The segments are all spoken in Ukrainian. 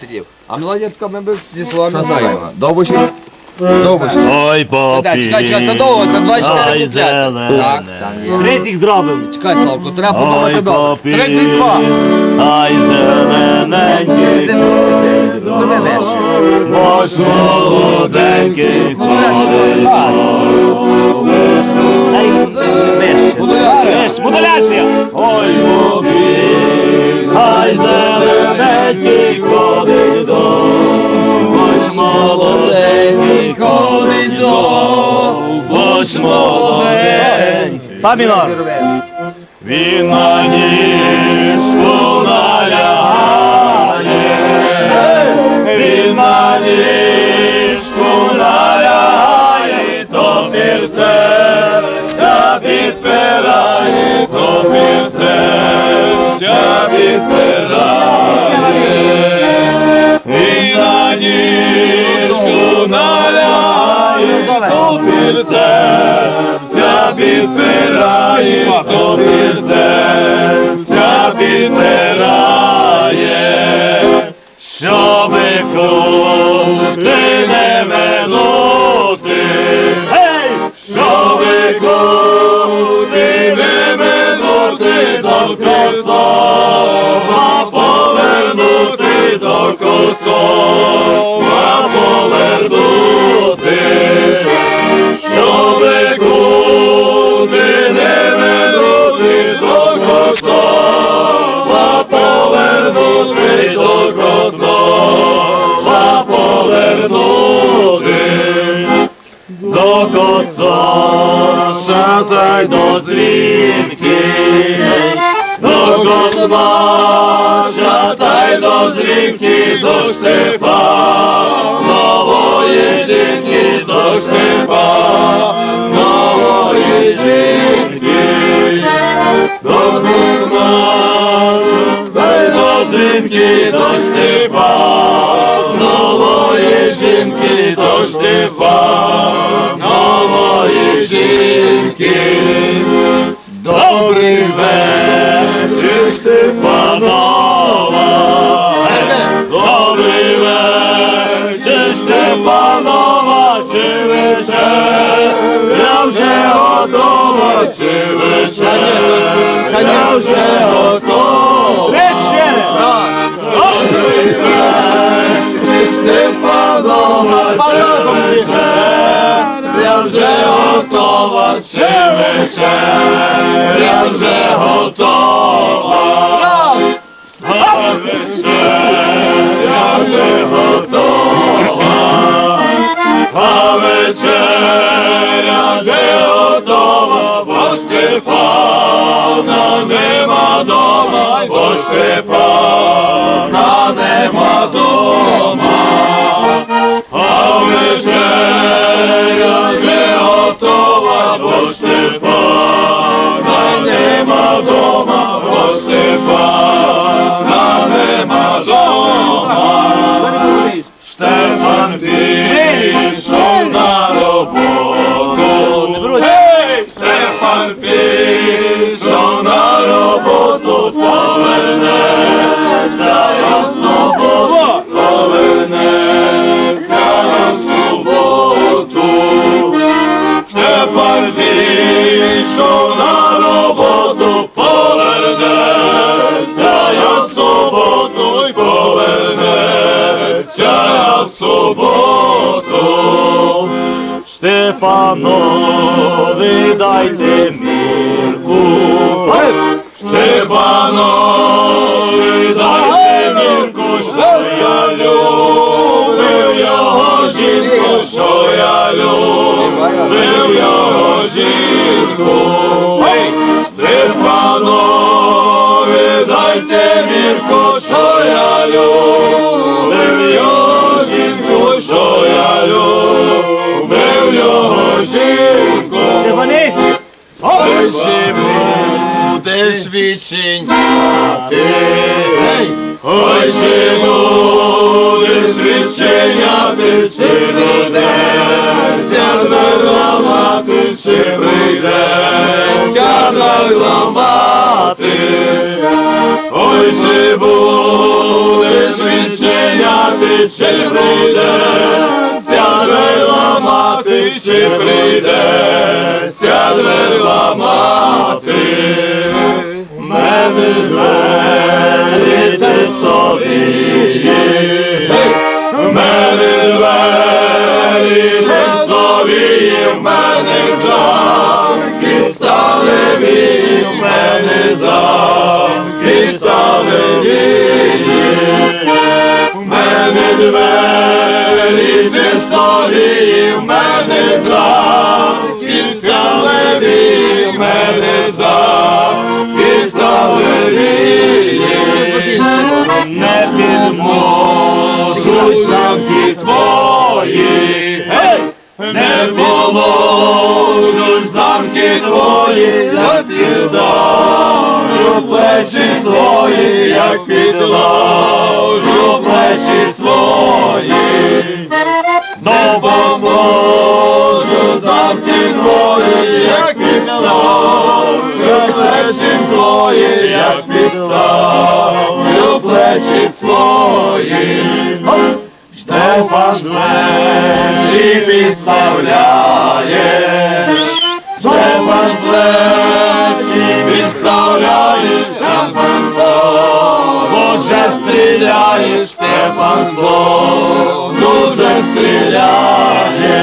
Сидів. А мелодія ми б зі словами Що знаємо. знаємо? Довбуші? Довбуші. Ой, попі. Чекай, чекай, це довго, це 24 Ай, куплети. Так, зелене. там є. Третіх зробимо. Чекай, Славко, треба подумати Ой, добре. попі. 32. Ай, зелененький. Бож молоденький. Модуляція. Ой, попі. Ай, зелененький ходить до. Ой, молоденький ходить до. Ось молоденький. Пам'ятно. Він на ніжку підпирає, то серця підпирає, щоби кути не минути, гей, щоби кути не минути, до косова повернути, до косова косоша та й до звінки, до космача дай до звінки, до Штефанової walczyły czernie, miałże o to. Lecznie! Odkryjmy, krzycznym panom walczymy, miałże o to walczymy się, miałże o to walczymy się, miałże o to walczymy się. Бо Штефанові дайте мірку. Штефанові дайте мірку, що я любив його жінку, що я любив його жінку. Будеш відчиняти? Ой, чи будеш відчиняти, чи прийдеться двер ламати, чи прийдеться двер ламати? Ой, чи верите собі, в мене верите собі, в мене замки стали в мене замки стали мене двері ти сорі, в мене за. Не поможуть замки твої, я підставлю плечі свої, як підставлю плечі свої. Допоможу замки твої, як підставлю плечі свої, як підставлю плечі свої. Штефан плечі підставляє, Штефан плечі підставляє, збор, Боже стріляє, Штефан збор, дуже стріляє,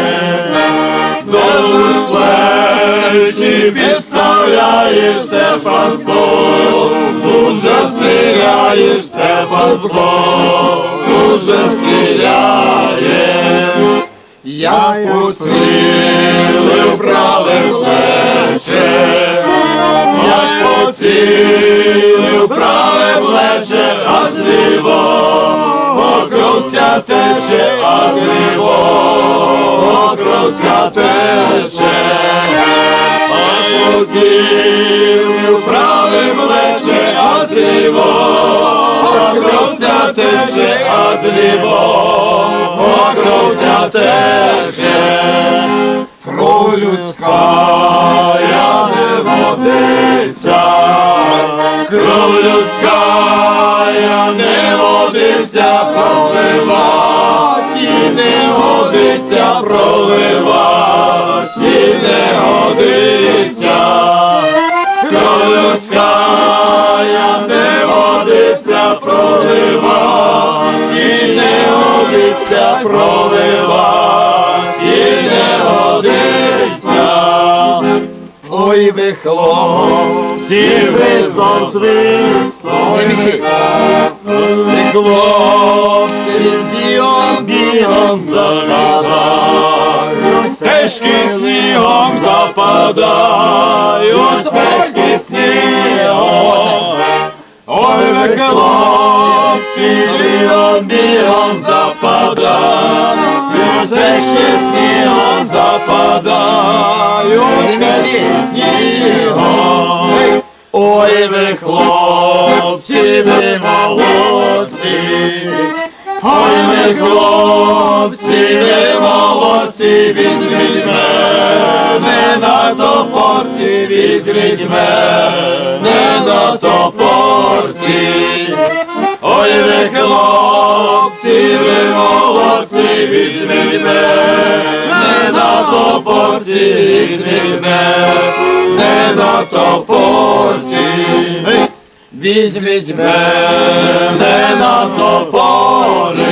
Душ плечі підставляє, Штефан збор, дуже стріляє, Штефан збор, дуже стріляє. Я поцілив праве плече, я поцілив праве плече, а з лівого кровця тече, а з лівого кровця тече. А поцілив праве плече, а з лівого тече, а з лівого тече. Кров людська я не водиться, кров людська я не водиться, проливать і не годиться, проливать і не годиться. Ой, ви хлопці, Христом Христом, Не міши. ви хлопці, бігом, бігом западають, стежки снігом западають, стежки Снігом. Ой, ви хлопці, ви молодці, ой, ви хлопці, ви молодці, візьміть мене на топорці, візьміть мене на топорці. Ой, ви хлопці, топорці, візьміть мене на топорці. Візьміть мене на топори,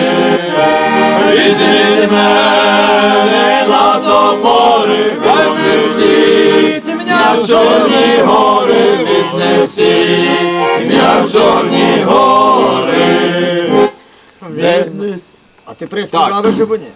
візьміть мене на топори, віднесіть мене в чорні гори, віднесіть мене в чорні гори. Віднесіть. А ти приспів надо, щоб ні?